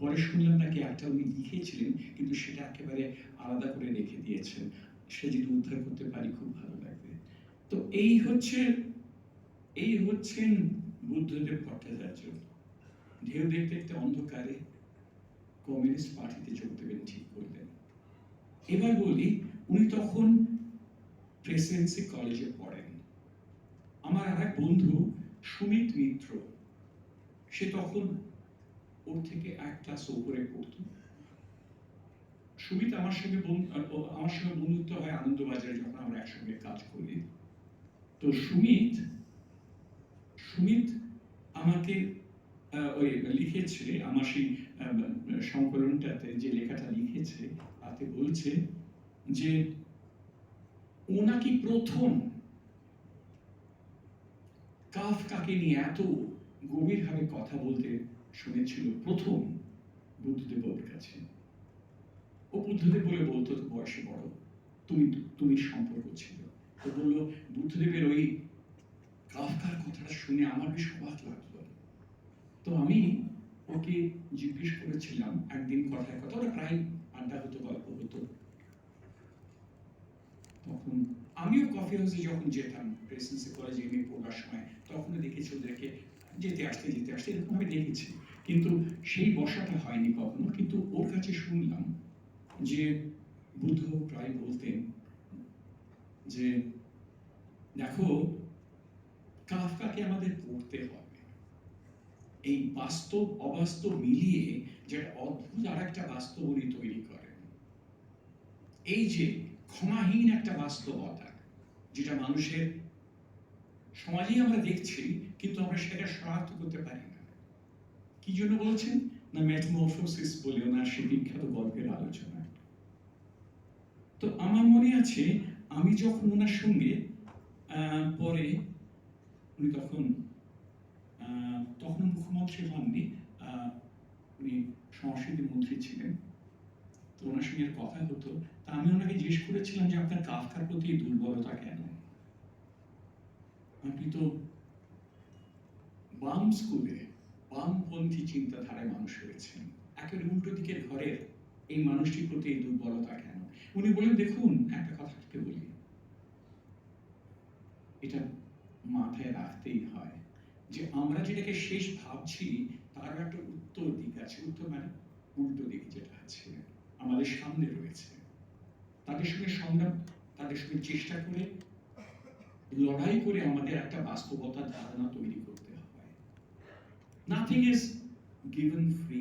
পরে শুনলাম নাকি একটা উনি লিখেছিলেন, কিন্তু সেটা একেবারে আলাদা করে রেখে দিয়েছেন। সেটা যদি উদ্ধার করতে পারি, খুব ভালো লাগবে। তো এই হচ্ছে, এই হচ্ছেন বুদ্ধদেব ভট্টাচার্য। ঢেউ দেখতে দেখতে অন্ধকারে কমিউনিস্ট পার্টিতে যোগ দেবেন, ঠিক করলেন। এবার বলি, উনি তখন প্রেসিডেন্সি কলেজে পড়েন। আমার আর এক বন্ধু সুমিত মিত্র, সে তখন ওর থেকে এক ক্লাস উপরে পড়তো? সুমিত আমার সঙ্গে আমার সঙ্গে বন্ধুত্ব হয় আনন্দবাজারে যখন আমরা একসঙ্গে কাজ করি। তো সুমিত সুমিত আমাকে ওই লিখেছে, আমার সেই সংকলনটাতে যে লেখাটা লিখেছে, তাতে বলছে যে ও নাকি প্রথম কাফকাকে নিয়ে এত গভীরভাবে কথা বলতে শুনেছিল প্রথম বুদ্ধদেব বাবুর কাছে। ও বুদ্ধদেব বলে বলতো বয়সে বড়। তুমি তুমি সম্পর্ক ছিল। তো বলল, বুদ্ধদেবের ওই কাফকার কথাটা শুনে আমার বেশ অবাক লাগল। তো আমি ওকে জিজ্ঞেস করেছিলাম, একদিন কথায় কথা ওরা প্রায় আড্ডা হতো, গল্প হতো। তখন আমিও কফি হাউসে যখন যেতাম প্রেসিডেন্সি কলেজে এমএ পড়ার সময় তখন দেখেছি ওদেরকে যেতে আসতে যেতে আসতে এরকম আমি দেখেছি। কিন্তু সেই বসাটা হয়নি কখনো। কিন্তু ওর কাছে শুনলাম যে বুদ্ধ প্রায় বলতেন যে, দেখো, কাফকাকে আমাদের পড়তে হবে। এই বাস্তব, অবাস্তব মিলিয়ে যেটা অদ্ভুত আর একটা বাস্তব উনি তৈরি করেন। এই যে ক্ষমাহীন একটা বাস্তবতা, যেটা মানুষের সমাজেই আমরা দেখছি, কিন্তু আমরা সেটা শনাক্ত করতে পারি না। কি জন্য বলছেন? না ম্যাটমোফোসিস বলে ওনার সেই বিখ্যাত গল্পের আলোচনা। তো আমার মনে আছে, আমি যখন ওনার সঙ্গে পরে উনি তখন তখন মুখ্যমন্ত্রী হননি উনি সংস্কৃতি মন্ত্রী ছিলেন। তো ওনার সঙ্গে কথা হতো। তা আমি ওনাকে জিজ্ঞেস করেছিলাম যে আপনার কাফকার প্রতি দুর্বলতা কেন? আপনি তো বাম স্কুলে বামপন্থী চিন্তাধারায় মানুষ হয়েছেন উল্টো ঘরের এই মানুষটির প্রতি এই দুর্বলতা কেন? উনি বলেন দেখুন, একটা বলি। এটা মাথায় রাখতেই হয় যে আমরা যেটাকে শেষ ভাবছি, তার একটা উত্তর দিক আছে। উত্তর মানে উল্টো দিক যেটা আছে, আমাদের সামনে রয়েছে। তাদের সঙ্গে সংগ্রাম, তাদের সঙ্গে চেষ্টা করে লড়াই করে আমাদের একটা বাস্তবতার ধারণা তৈরি করতে হয় নাথিং ইজ গিভেন ফ্রি